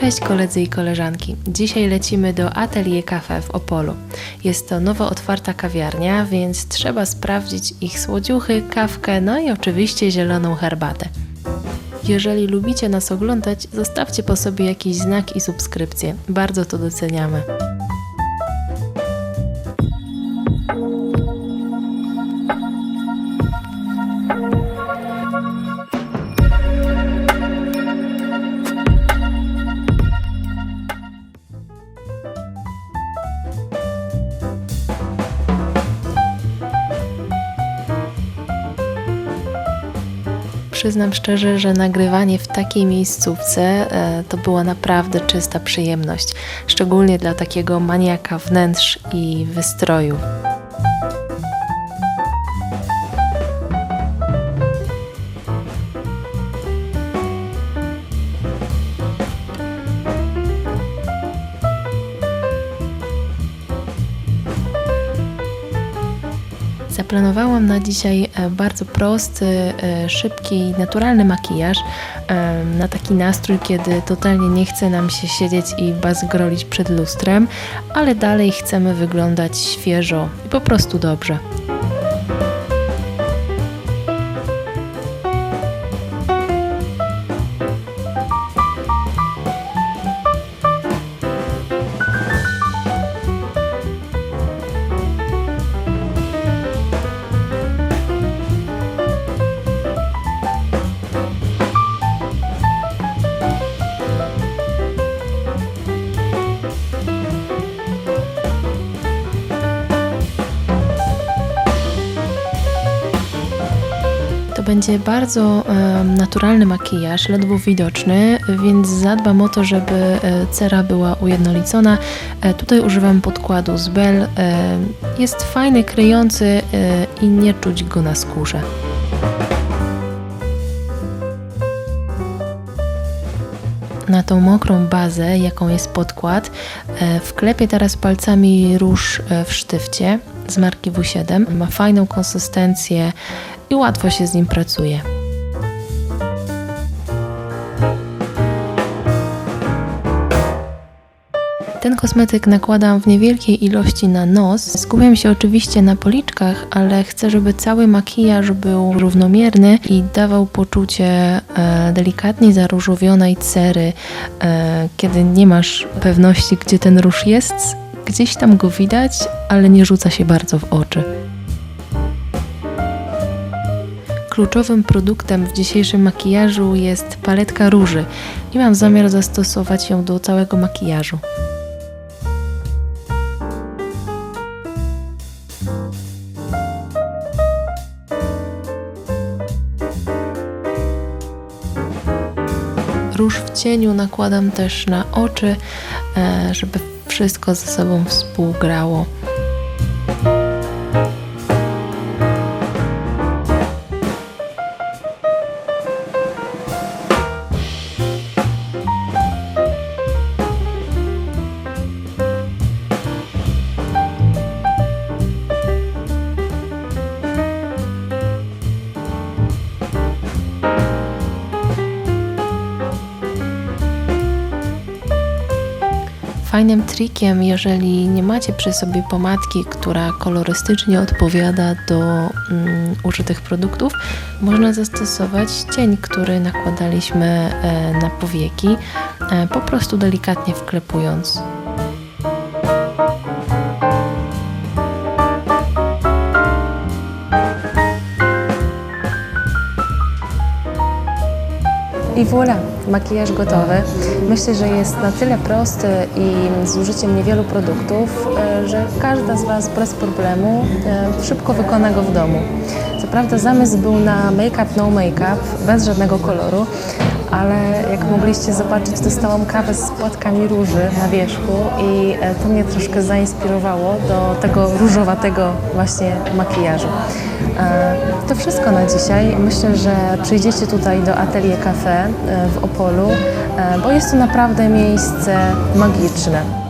Cześć koledzy i koleżanki. Dzisiaj lecimy do Atelier Cafe w Opolu. Jest to nowo otwarta kawiarnia, więc trzeba sprawdzić ich słodziuchy, kawkę, no i oczywiście zieloną herbatę. Jeżeli lubicie nas oglądać, zostawcie po sobie jakiś znak i subskrypcję. Bardzo to doceniamy. Przyznam szczerze, że nagrywanie w takiej miejscówce e, to była naprawdę czysta przyjemność, szczególnie dla takiego maniaka wnętrz i wystroju. Zaplanowałam na dzisiaj e, bardzo prosty, e, szybki, naturalny makijaż e, na taki nastrój, kiedy totalnie nie chce nam się siedzieć i bazgrolić przed lustrem, ale dalej chcemy wyglądać świeżo i po prostu dobrze. Będzie bardzo naturalny makijaż, ledwo widoczny, więc zadbam o to, żeby e, cera była ujednolicona. E, tutaj używam podkładu z Bell. E, jest fajny, kryjący i nie czuć go na skórze. Na tą mokrą bazę, jaką jest podkład, wklepię teraz palcami róż w sztywcie z marki W7. Ma fajną konsystencję i łatwo się z nim pracuje. Ten kosmetyk nakładam w niewielkiej ilości na nos. Skupiam się oczywiście na policzkach, ale chcę, żeby cały makijaż był równomierny i dawał poczucie e, delikatnie zaróżowionej cery, e, kiedy nie masz pewności, gdzie ten róż jest. Gdzieś tam go widać, ale nie rzuca się bardzo w oczy. Kluczowym produktem w dzisiejszym makijażu jest paletka róży i mam zamiar zastosować ją do całego makijażu. Róż w cieniu nakładam też na oczy, e, żeby wszystko ze sobą współgrało. Fajnym trikiem, jeżeli nie macie przy sobie pomadki, która kolorystycznie odpowiada do mm, użytych produktów, można zastosować cień, który nakładaliśmy e, na powieki, e, po prostu delikatnie wklepując. I voilà, makijaż gotowy. Myślę, że jest na tyle prosty i z użyciem niewielu produktów, e, że każda z Was bez problemu e, szybko wykona go w domu. Co prawda zamysł był na make-up, no make-up, bez żadnego koloru, ale jak mogliście zobaczyć, dostałam kawę z płatkami róży na wierzchu i e, to mnie troszkę zainspirowało do tego różowatego właśnie makijażu. E, To wszystko na dzisiaj. Myślę, że przyjdziecie tutaj do Atelier Cafe e, w Opolu, e, bo jest to naprawdę miejsce magiczne.